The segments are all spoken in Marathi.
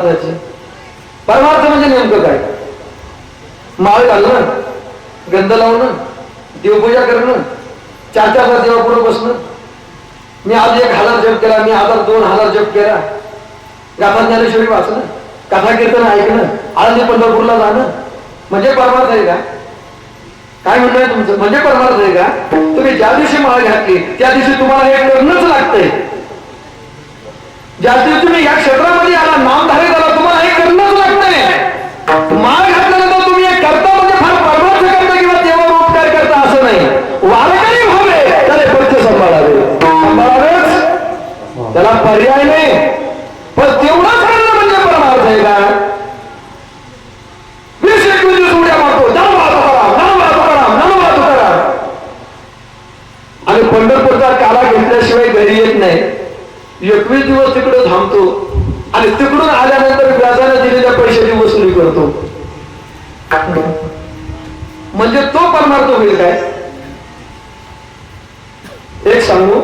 परमार्थ म्हणजे नेमकं काय? माळ घालणं गंध लावणं देवपूजा करणं चार चार तास देवापुढे बसणं. मी आज एक हजार जप केला मी हजार दोन हजार जप केला. गाथा ज्ञानेश्वरी वाचणं कथा कीर्तन ऐकणं आळंदी पंढरपूरला जाणं. म्हणजे परमार्थ आहे का? काय म्हणणं आहे तुमचं? म्हणजे परमार्थ आहे का? तुम्ही ज्या दिवशी माळ घातली त्या दिवशी तुम्हाला हे करणंच लागतंय. ज्या दिवशी तुम्ही या क्षेत्रामध्ये आला नामधारे पर्याय नाही. पण तेवढं सांगणं म्हणजे परमार्थ आहे का वीस एकवीस दिवस उड्या मारतो. नाम तुकाराम नाम नाम आणि पंढरपूरचा काला घेतल्याशिवाय घरी येत नाही. एकवीस दिवस तिकडे थांबतो. आणि तिकडून आल्यानंतर व्याजाने दिलेल्या पैशाची वसुली करतो. म्हणजे तो परमार्थ होईल काय? एक सांगू?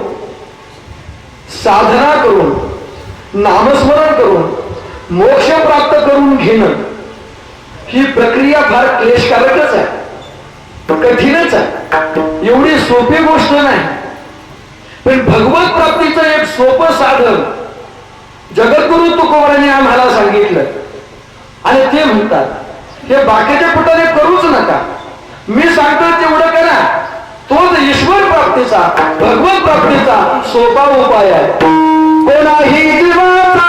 साधना करून नामस्मरण करून मोक्ष प्राप्त करून घेणं ही प्रक्रिया फार क्लेशकारकच आहे. कठीणच आहे. एवढी सोपी गोष्ट नाही. पण भगवत प्राप्तीचं एक सोपं साधन जगद्गुरु तुकोबराने आम्हाला सांगितलं. आणि ते म्हणतात हे बाकीच्या पुटाने करूच नका. मी सांगतो तेवढं करा. तोच प्राप्तीचा भगवत प्राप्तीचा सोपा उपाय आहे. कोणाही जीवाचा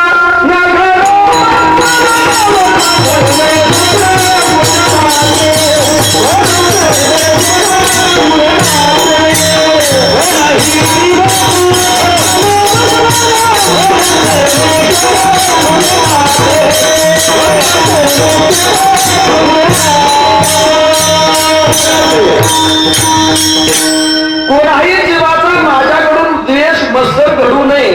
द्वेष घडू नये.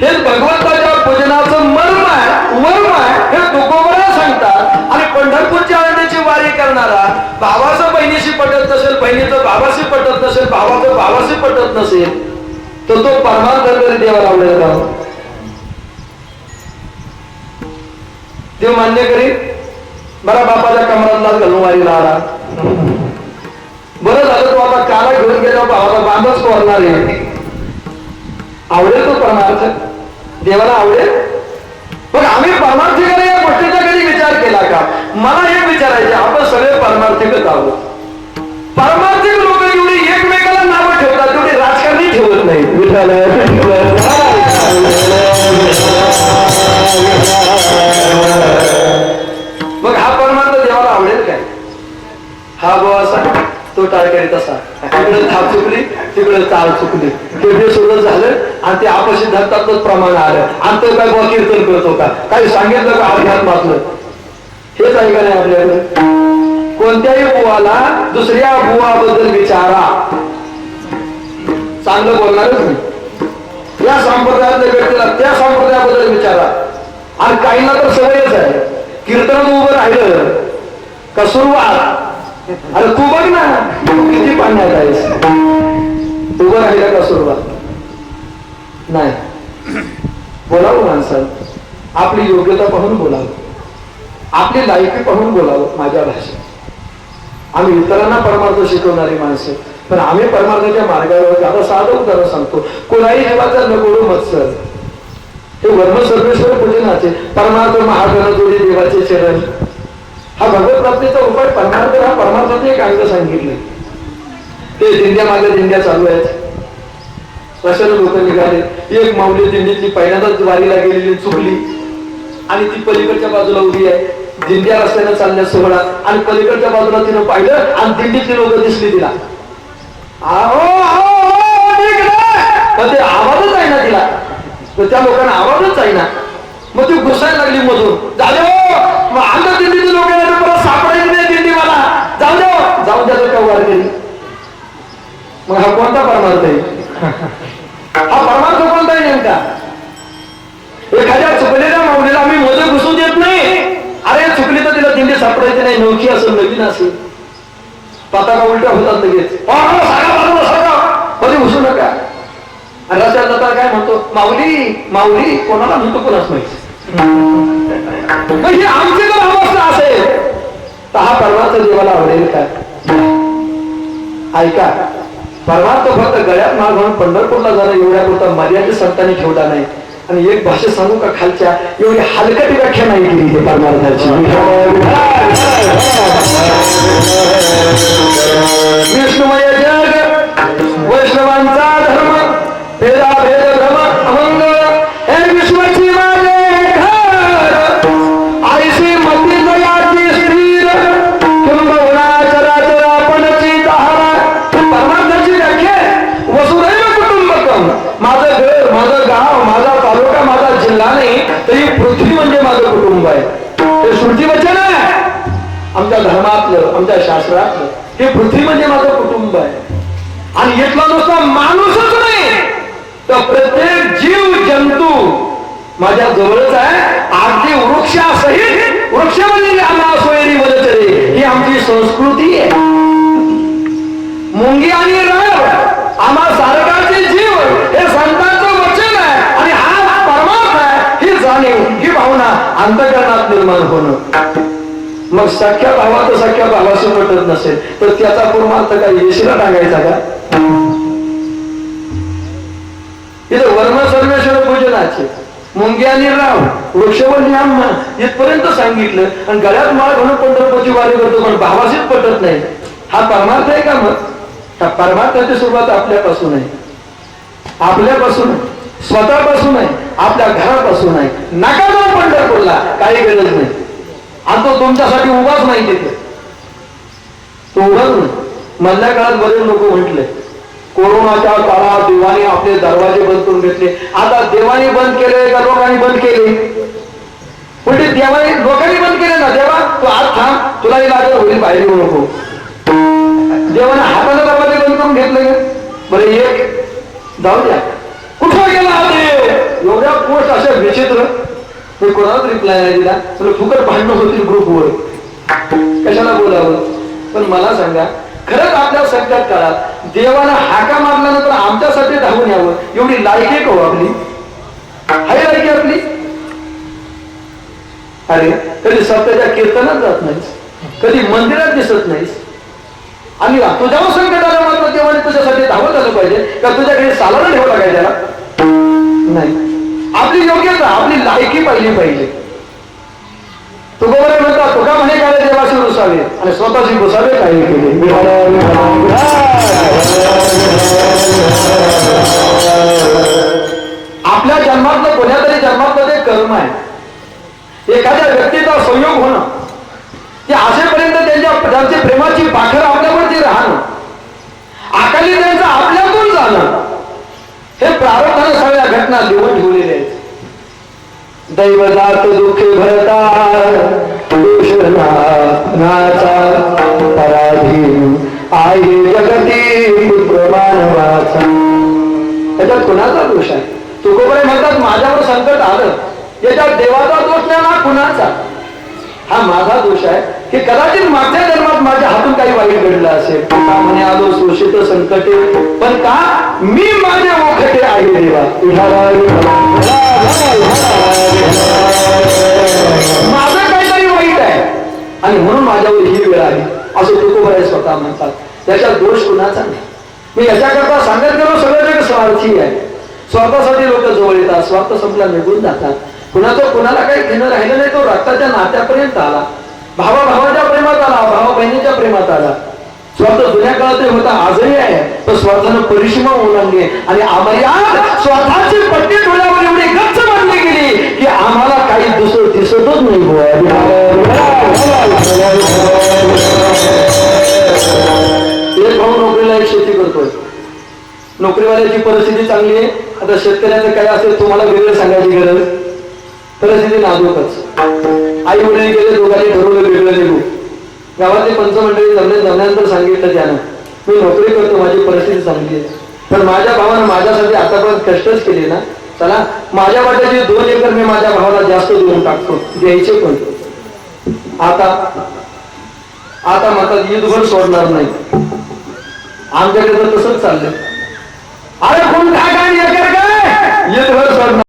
हे भगवंताच्या पूजनाचं मर्म आहे वर्म आहे हे तुकोबरा सांगतात. आणि पंढरपूरच्या आळंदीची वारी करणारा भावाचं बहिणीशी पटत नसेल बहिणीचं भावाशी पटत नसेल भावाचं भावाशी पटत नसेल तर तो परमार्थ तरी देवा लावलेला राहतो देव मान्य करी बरा बापाच्या कमरातला घालून वारीला आला बरं झालं तो आता काला घेऊन गेला भावाला बांधच कोरणार आहे. आवडेल तो परमार्थ देवाला आवडेल? पण आम्ही परमार्थिकाने या गोष्टीचा कधी विचार केला का? मला हे विचारायचे आपण सगळे परमार्थिकच आहोत परमार्थिक लोक एवढी एकमेकाला नावं ठेवतात तेवढी राजकारणी ठेवत नाही मग हा परमार्थ देवाला आवडेल काय? हा बुवा असा. तो टाळकरी तसा तिकडे थाप चुकली तिकडे चाल चुकली. ते सोडत झालं आणि ते अपसिद्धांतातच प्रमाण आलं. आणि तो काय बुवा कीर्तन करतो का काही सांगितलं का? अध्यात्मातलं हेच ऐका नाही आपल्याकडे? कोणत्याही बुवाला दुसऱ्या बुवाबद्दल विचारा. चांगलं बोलणारच नाही या संप्रदायातल्या व्यक्तीला त्या संप्रदायाबद्दल विचारा. आणि काहींना तर सवयच आहे. कीर्तन उभं राहिलं का सुरुवात अरे तू बघ ना किती पाण्यात आहेस. उभं राहिलं का सुरुवात नाही. बोलावं माणसं आपली योग्यता पाहून बोलावं. आपली लायकी पाहून बोलावं माझ्या भाषेत. आम्ही इतरांना परमार्थ शिकवणारी माणसं. पण आम्ही परमार्थाच्या मार्गावर आता साधं उदाहरण सांगतो. कोणाही हेवाचा नकोडू मत्सर हे वर्म सर्वेश्वर पूजनाचे परमार्थ महागण देवाचे चरण. हा भगवत प्राप्तीचा उपाय परमार्थ हा परमार्थाचे एक अंग सांगितले. ते दिंड्या मागे दिंड्या चालू आहेत. कशाला लोक निघाले. एक माऊली दिंडीतली पहिल्यांदाच वारीला गेलेली चुकली. आणि ती पलीकडच्या बाजूला उभी आहे. दिंड्या रस्त्यानं चालल्या सोहळा आणि पलीकडच्या बाजूला तिनं पाहिलं आणि दिंडीतली लोक दिसली तिला. पण ते आवाजच आहे ना तिला. तर त्या लोकांना आवाजच आहे ना मग ती घुसायला लागली मधून. झाले हो! मग आलं दिंडीचे लोक. द्या जाऊ केली. मग हा कोणता परमार्थ आहे? हा परमार्थ कोणता आहे नेमका? एखाद्या चुकलेल्या माऊलीला आम्ही मध्ये घुसू देत नाही. अरे चुकली तर तिला दिंडी सापडायची नाही नोखी असेल नवीन असेल पताका उलट्या होतात लगेच. "अ, मध्ये हो, घुसू नका. आणि रस्त्यात जाता काय म्हणतो? माऊली माऊली कोणाला म्हणतो कोणाच माहिती? मग ही आमची जर अवस्था असेल. तर हा परमार्थ देवाला आवडेल काय ऐका परमार्थ फक्त गळ्यात माल म्हणून पंढरपूरला जाणं एवढ्या पुरता मर्यादित संतांनी ठेवला नाही. आणि एक भाषा सांगू का खालच्या? एवढी हलकटी व्याख्या नाही केली ते परमार्थाची. माझं गाव माझा तालुका माझा जिल्हा नाही तर ही पृथ्वी म्हणजे माझं कुटुंब आहे. ते श्रुती वचन आहे. आमच्या धर्मातलं आमच्या शास्त्रातलं हे पृथ्वी म्हणजे माझं कुटुंब आहे. आणि इथला नुसता माणूसच नाही. तर प्रत्येक जीव जंतू माझ्या जवळच आहे. अगदी वृक्षासहित वृक्ष म्हणजे आम्हा सोयरी वदचरे ही आमची संस्कृती आहे. मुंगी आणि राय अंतकरणात निर्माण होणं. मग सख्या भावात सख्या भावाशी पटत नसेल तर त्याचा पूर्णार्थ काय येशीला टाकायचा का? इथं वर्म सर्वेश्वर पूजनाचे मुंग्यानी राव वृक्षवल्ली आम्हा इथपर्यंत सांगितलं आणि गळ्यात माळ म्हणून पंढरपूरची वारी करतो पण भावाशीच पटत नाही. हा परमार्थ आहे का मग? हा परमार्थाची सुरुवात आपल्यापासून आहे. आपल्यापासून आहे. स्वतःपासून आहे आपल्या घरापासून आहे नका जाऊ पंढरपूरला काही गरज नाही. आणि तो तुमच्यासाठी उभाच नाही तिथे. तो उभाच नाही. मधल्या काळात बरेच लोक म्हटले कोरोनाच्या काळात देवाने आपले दरवाजे बंद करून घेतले. आता देवाने बंद केले का लोकांनी बंद केले? म्हणजे देवाने लोकांनी बंद केले ना देवा तू आज थांब तुला लागलं होईल बाहेर येऊ नको. देवाने हाताला दरवाजे बंद करून घेतले बरं एक जाऊ द्या कुठं गेला हा देव एवढ्या पोस्ट अशा विचित्र मी कोणालाच रिप्लाय नाही दिला. तुला फुकट भांडणं होतील ग्रुपवर कशाला बोलावं? पण मला सांगा खरंच आपल्या संकट काळात देवाला हाका मारल्यानंतर आमच्यासाठी धावून यावं एवढी लायकी का हो आपली? आहे लायकी आपली? अरे कधी सत्याच्या कीर्तनात जात नाहीस कधी मंदिरात दिसत नाहीस. आणि तुझ्यावर संकट आलं मात्र देवाने तुझ्यासाठी धावत आलं पाहिजे का तुझ्याकडे सालाला ठेवला काय त्याला? नाही. आपली योग्यता आपली लायकी पाहिली पाहिजे. तू म्हणतात तुका म्हणे काय देवाशी रुसावे? आणि स्वतःशी घुसावे काही केले. आपल्या जन्मातलं कोण्या तरी जन्मातलं ते कर्म आहे. एखाद्या व्यक्तीचा संयोग होणं. ते असेपर्यंत त्यांच्या त्यांची प्रेमाची पाखर आपल्यावरती राहणं. अकाली त्यांचं आपल्यातून जाणं. हे प्रारंभाने सगळ्या घटना लिहून ठेवलेल्या दैवजात दुःखे भरता दूषणाचा पराधीन आहे जगती पुत्र मानवाचा. त्याच्यात कुणाचा दोष आहे? तुकोबाई म्हणतात माझ्यावर संकट आलं. याच्यात देवाचा दोष नाही ना कुणाचा? हा माझा दोष आहे की कदाचित मागच्या जन्मात माझ्या हातून काही वाईट घडलं असेल. का आलो शोषित संकटे. पण का? मी माझ्या ओखटे आहे देवा. आहे. ही वेळ असं तुकोबरे स्वतः म्हणतात. त्याच्यात दोष कुणाचा नाही. मी याच्याकरता सांगत गेलो सगळं जग स्वार्थी आहे. स्वार्थासाठी लोक जवळ येतात स्वार्थ संपला निघून जातात. कुणाचं कुणाला काही घेणं राहिलं नाही तो रक्ताच्या नात्यापर्यंत आला. भावा भावाच्या प्रेमात आला भावा बहिणीच्या प्रेमात आला. स्वार्थ जुन्या काळात होता आजही आहे. पण स्वार्थानं परिसीमा ओलांडली आहे. आणि आम्हाला स्वतःची पट्टी डोळ्यावर एवढी गच्च बांधली की आम्हाला काही दुसरं दिसतच नाही एक भाऊ नोकरीला एक शेती करतोय. नोकरीवाल्याची परिस्थिती चांगली आहे. आता शेतकऱ्याचं काय असेल तुम्हाला वेगळं सांगायची गरज. परिस्थिती नाजूकच. आई वडील गेले दोघांनी ठरवलं वेगळं निघू. गावातले पंचमंडळी जमले जमल्यानंतर सांगितलं त्यानं. मी नोकरी करतो माझी परिस्थिती चांगली आहे. पण माझ्या भावानं माझ्यासाठी आतापर्यंत कष्टच केले ना. चला माझ्या वाट्याचे दोन एकर मी माझ्या भावाला जास्त देऊन टाकतो. द्यायचे पण. आता आता म्हणतात युद्धभर सोडणार नाही. आमच्याकडे तर तसंच चाललंय. अरे कोण काय काय युद्धभर सोडणार.